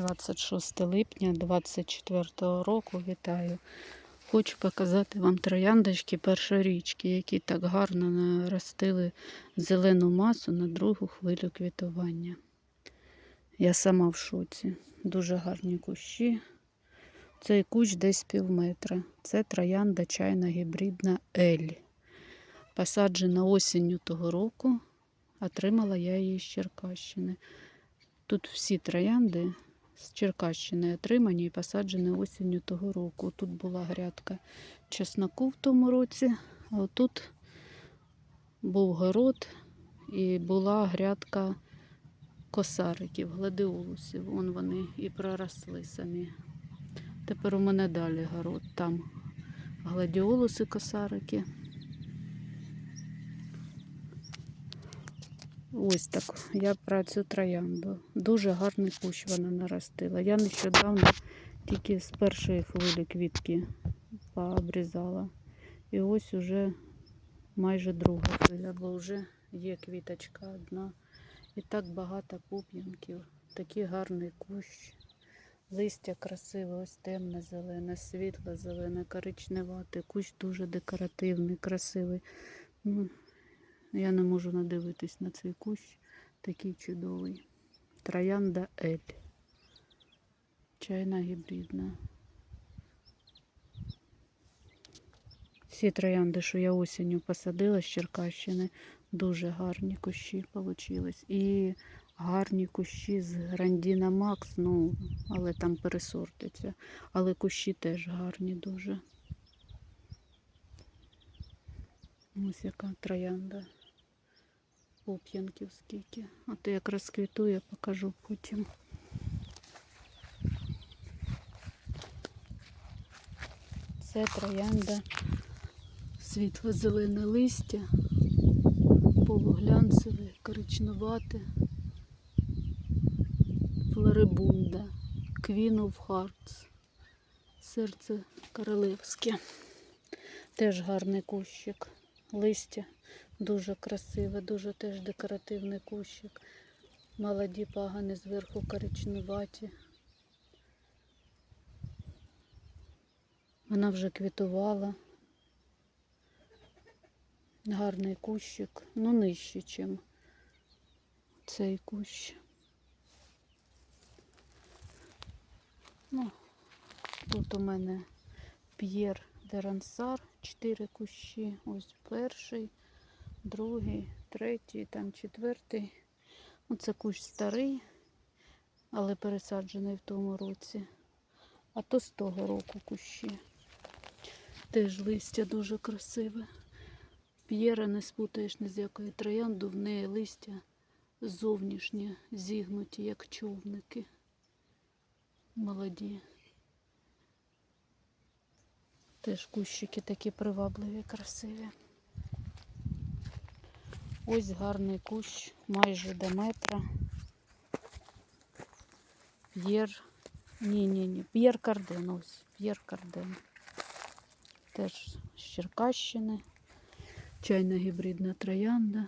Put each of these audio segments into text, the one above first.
26 липня 24 року. Вітаю. Хочу показати вам трояндочки першорічки, які так гарно наростили зелену масу на другу хвилю квітування. Я сама в шоці. Дуже гарні кущі. Цей кущ десь пів метра. Це троянда чайна гібридна Ель. Посаджена осінню того року. Отримала я її з Черкащини. Тут всі троянди з Черкащини отримані і посаджені осінню того року. Тут була грядка чесноку в тому році, а отут був город і була грядка косариків, гладіолусів. Вон вони і проросли самі. Тепер у мене далі город. Там гладіолуси, косарики. Ось так. Я про цю троянду. Дуже гарний кущ вона наростила. Я нещодавно тільки з першої хвилі квітки пообрізала. І ось уже майже друга хвиля, бо вже є квіточка одна. І так багато пуп'янків. Такий гарний кущ. Листя красиве, ось темне зелене, світло зелене, коричневате. Кущ дуже декоративний, красивий. Ну, я не можу надивитись на цей кущ. Такий чудовий. Троянда Ель. Чайна гібридна. Всі троянди, що я осінню посадила з Черкащини, дуже гарні кущі вийшли. І гарні кущі з Грандіна Макс, ну, але там пересортиться. Але кущі теж гарні дуже. Ось яка троянда. Поп'янків скільки. От як розквітує, покажу потім. Це троянда, світло-зелене листя, полуглянцеве, коричневате, флорибунда, of Hearts, серце королевське. Теж гарний кущик, листя. Дуже красиве, дуже теж декоративний кущик. Молоді пагани зверху коричневаті. Вона вже квітувала. Гарний кущик, ну нижче, ніж цей кущ. Ну, тут у мене П'єр Дерансар, чотири кущі. Ось перший другий, третій, там четвертий. Оце кущ старий, але пересаджений в тому році. А то з того року кущі. Теж листя дуже красиве. П'єра не спутаєш ні з якої троянду, в неї листя зовнішнє, зігнуті, як човники. Молоді. Теж кущики такі привабливі, красиві. Ось гарний кущ, майже до метра. П'єр. Ні-ні-ні, П'єр Карден, ось, П'єр Карден. Теж з Черкащини. Чайна гібридна троянда.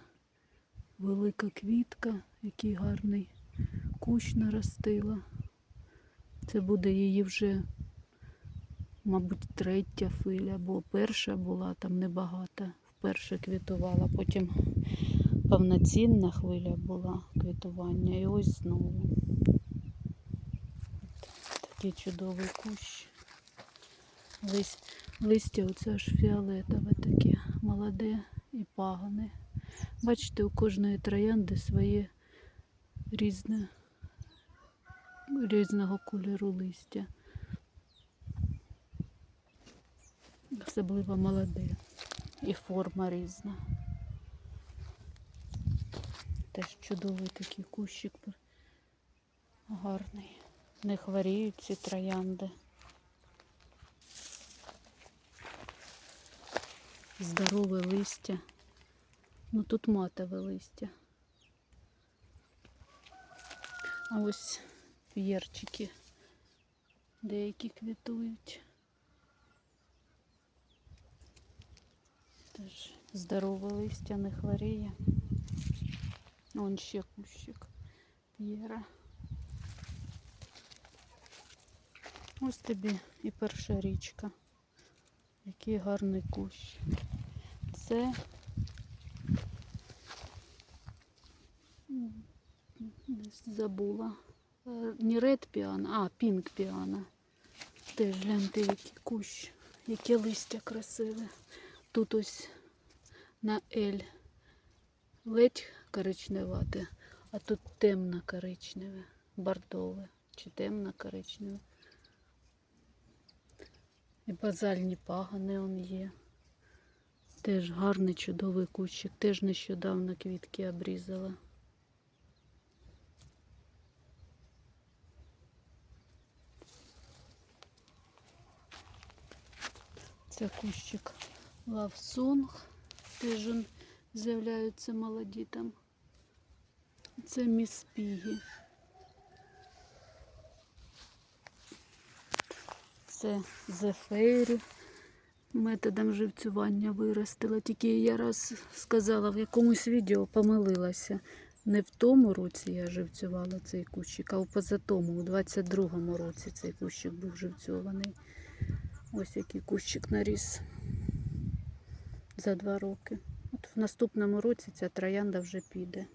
Велика квітка, який гарний кущ наростила. Це буде її вже, мабуть, третя хвиля, бо перша була там небагата. Вперше квітувала, потім повноцінна хвиля була квітування. І ось знову. Такий чудовий кущ. Лист, листя оце аж фіолетове таке, молоде і пагане. Бачите, у кожної троянди своє різне, різного кольору листя. Особливо молоде. І форма різна. Теж чудовий такий кущик гарний. Не хворіють ці троянди. Здорове листя. Ну тут матове листя. А ось п'єрчики деякі квітують. Теж здорове листя не хворіє. Вон ще кущик п'єра. Ось тобі і перша річка. Який гарний кущ. Це десь забула. Не ред піана, а пінк піана. Теж гляньте, який кущ, яке листя красиве. Тут ось на Ель ледь коричневате, а тут темно коричневе, бордове чи темно коричневе. І базальні пагани он є. Теж гарний чудовий кущик. Теж нещодавно квітки обрізала. Це кущик лавсонг. Теж он з'являються молоді там. Це міс Пігі. Це зефейрі. Методом живцювання виростила. Тільки я раз сказала в якомусь відео, помилилася. Не в тому році я живцювала цей кущик, а в позатому, у 22-му році цей кущик був живцьований. Ось який кущик наріс за два роки. От в наступному році ця троянда вже піде.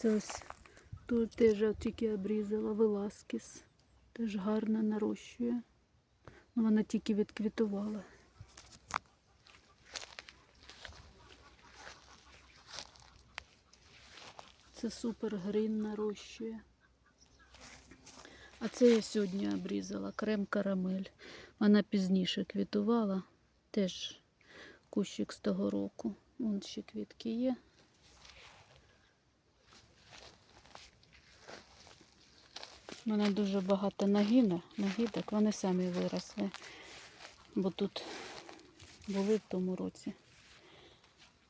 Це ось тут теж тільки обрізала Веласкіс. Теж гарно нарощує. Ну, вона тільки відквітувала. Це супер грін нарощує. А це я сьогодні обрізала крем карамель. Вона пізніше квітувала. Теж кущик з того року. Вон ще квітки є. У мене дуже багато нагіна, нагідок, вони самі виросли. Бо тут були в тому році.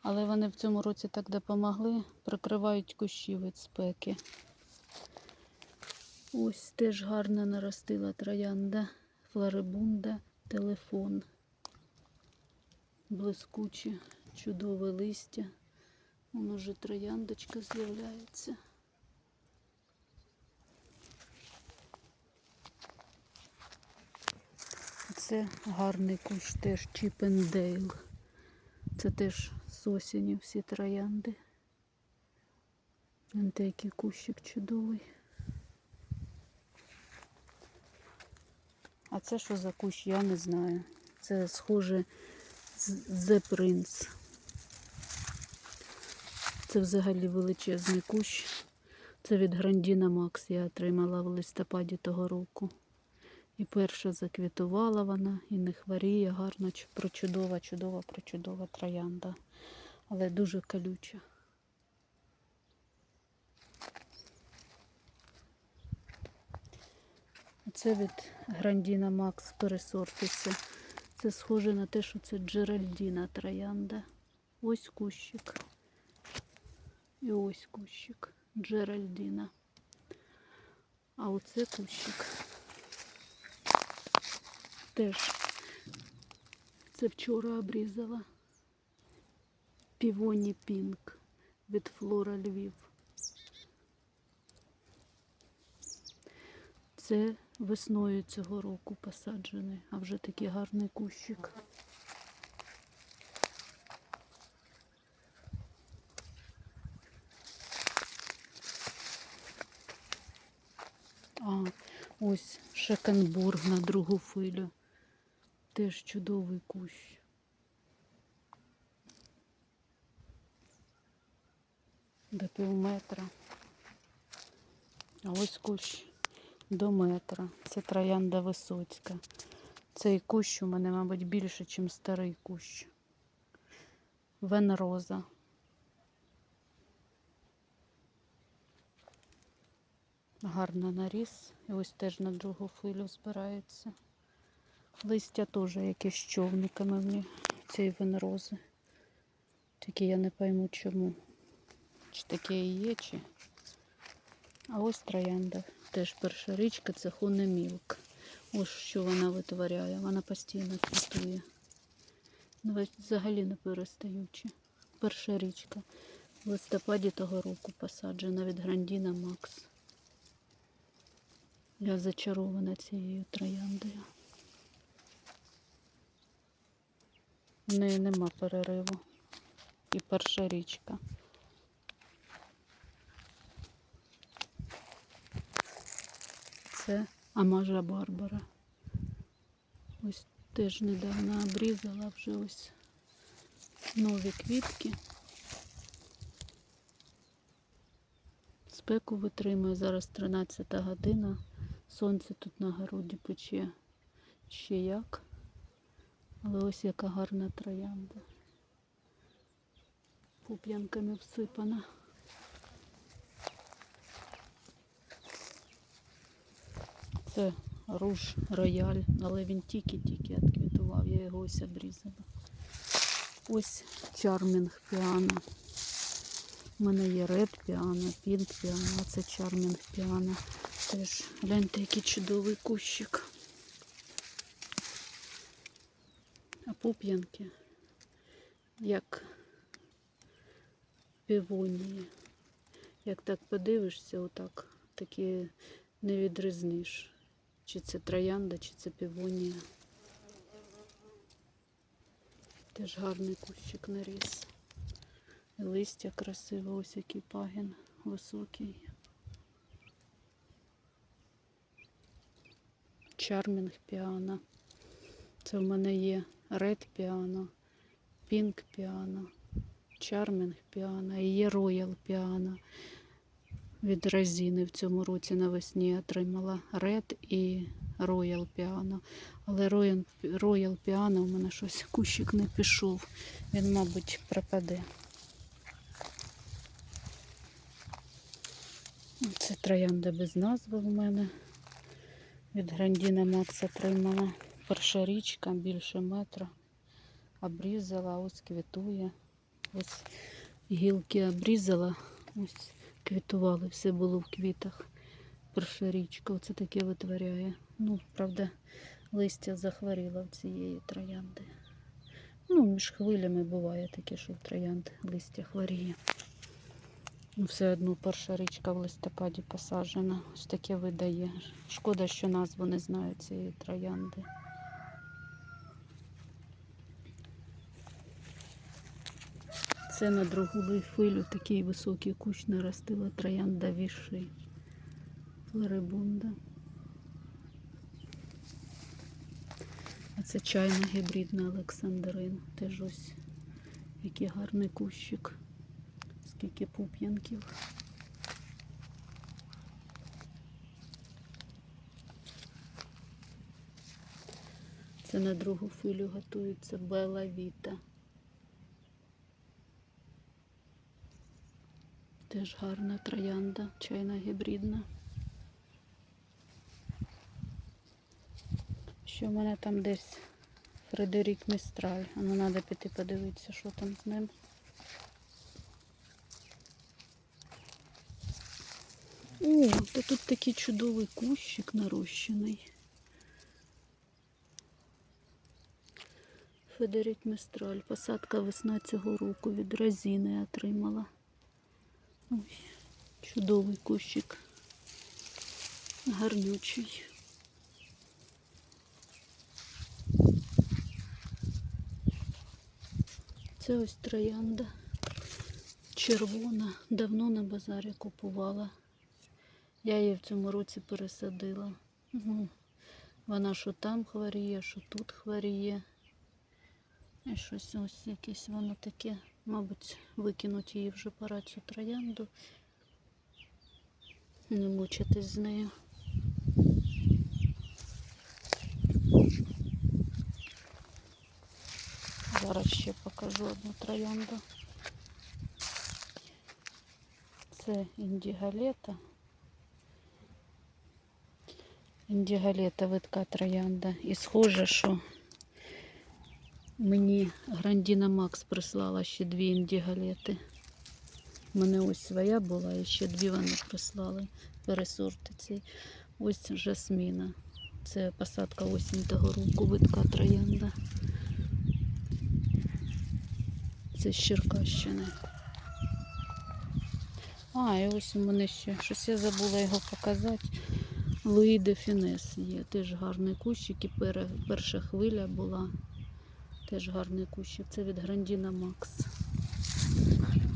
Але вони в цьому році так допомогли, прикривають кущі від спеки. Ось теж гарно наростила троянда, флорибунда, телефон. Блискуче, чудове листя. Воно вже трояндочка з'являється. Це гарний кущ теж Чіпендейл. Це теж з осені всі троянди. Гляньте, кущик чудовий. А це що за кущ, я не знаю. Це схоже з The Prince. Це взагалі величезний кущ. Це від Грандіна Макс я отримала в листопаді того року. І перша заквітувала вона, і не хворіє, гарно, прочудова, чудова, прочудова троянда. Але дуже колюча. Це від Грандіна Макс пересортиться. Це схоже на те, що це Джеральдіна троянда. Ось кущик. І ось кущик. Джеральдіна. А оце кущик. Теж це вчора обрізала. Півоні Пінк від Флора Львів. Це весною цього року посаджений, а вже такий гарний кущик. А, ось Шекенбург на другу филю. Теж чудовий кущ. До пів метра. А ось кущ до метра. Це троянда Висоцька. Цей кущ у мене, мабуть, більше, ніж старий кущ. Венроза. Гарно наріс. І ось теж на другу хвилю збирається. Листя теж якесь з човниками в ній, цієї венрози. Тільки я не пойму чому. Чи таке і є, чи. А ось троянда. Теж перша річка це Хунемілк. Ось що вона витворяє. Вона постійно квітує. Ну, Взагалі не перестаючи. Перша річка. В листопаді того року посаджена від Грандіна Макс. Я зачарована цією трояндою. В неї нема перериву. І перша річка. Це Амажа Барбара. Ось теж недавно обрізала вже ось нові квітки. Спеку витримує зараз 13 година. Сонце тут на городі пече ще як. Але ось яка гарна троянда. Пуп'янками всипана. Це руж рояль, але він тільки-тільки відквітував, я його ось обрізала. Ось чармінг піано. У мене є ред піано, пінк піано, це чармінг піано. Теж гляньте, який чудовий кущик. Пуп'янки, як півонії. Як так подивишся, отак, такі не відрізниш. Чи це троянда, чи це півонія. Теж гарний кущик наріс. Листя красиве, ось який пагін високий. Чармінг піано. Це в мене є ред піано, пінк піано, чармінг піано і є роял піано. Від Розіни в цьому році навесні отримала ред і роял піано. Але роял піано у мене щось кущик не пішов. Він, мабуть, пропаде. Це троянда без назви в мене. Від Грандіна Макса отримала. Перша річка більше метра. Обрізала, ось квітує. Ось гілки обрізала, ось квітували, все було в квітах. Перша річка, оце таке витворяє. Ну, правда, листя захворіло в цієї троянди. Ну, між хвилями буває таке, що в троянд листя хворіє. Ну, все одно перша річка в листопаді посаджена. Ось таке видає. Шкода, що назву не знаю цієї троянди. Це на другу хвилю такий високий кущ наростила троянда віши. Флорибунда. А це чайна гібридна Олександрин. Теж ось який гарний кущик. Скільки пуп'янків. Це на другу хвилю готується Бела Віта. Теж гарна троянда, чайна гібридна. Що в мене там десь Фредерік Містраль. А ну треба піти подивитися, що там з ним. О, та тут такий чудовий кущик нарощений. Федерік Містраль. Посадка весна цього року від Розіни отримала. Ой, чудовий кущик. Гарнючий. Це ось троянда. Червона. Давно на базарі купувала. Я її в цьому році пересадила. Ну, вона що там хворіє, що тут хворіє. І щось ось якесь воно таке. Мабуть, викинуть її вже пора цю троянду. Не мучитись з нею. Зараз ще покажу одну троянду. Це індігалета. Індігалета видка троянда. І схоже, що мені Грандіна Макс прислала ще дві індігалети. У мене ось своя була, і ще дві вони прислали пересорти ці. Ось жасміна. Це посадка осінь того року, видка троянда. Це з Черкащини. А, і ось у мене ще щось я забула його показати. Луї де Фінес є. Теж гарний кущик. І перша хвиля була. Теж гарний кущик. Це від Грандіна Макс.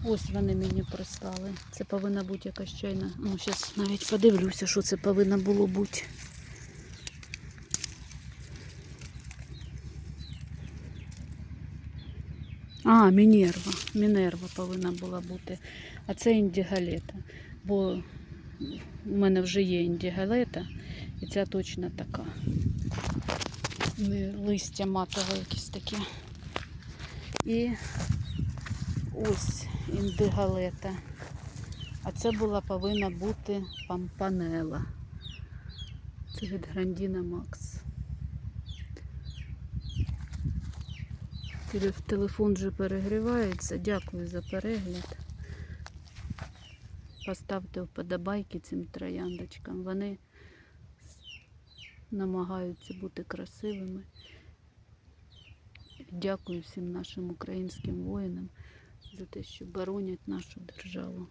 Ось вони мені прислали. Це повинна бути якась чайна. Ну, зараз навіть подивлюся, що це повинно було бути. А, Мінерва. Мінерва повинна була бути. А це індігалета. Бо у мене вже є індігалета, і ця точно така. Листя матове якесь таке. І ось індигалета. А це була повинна бути пампанела. Це від Грандіна Макс. Телефон вже перегрівається. Дякую за перегляд. Поставте вподобайки цим трояндочкам. Вони намагаються бути красивими. Дякую всім нашим українським воїнам за те, що боронять нашу державу.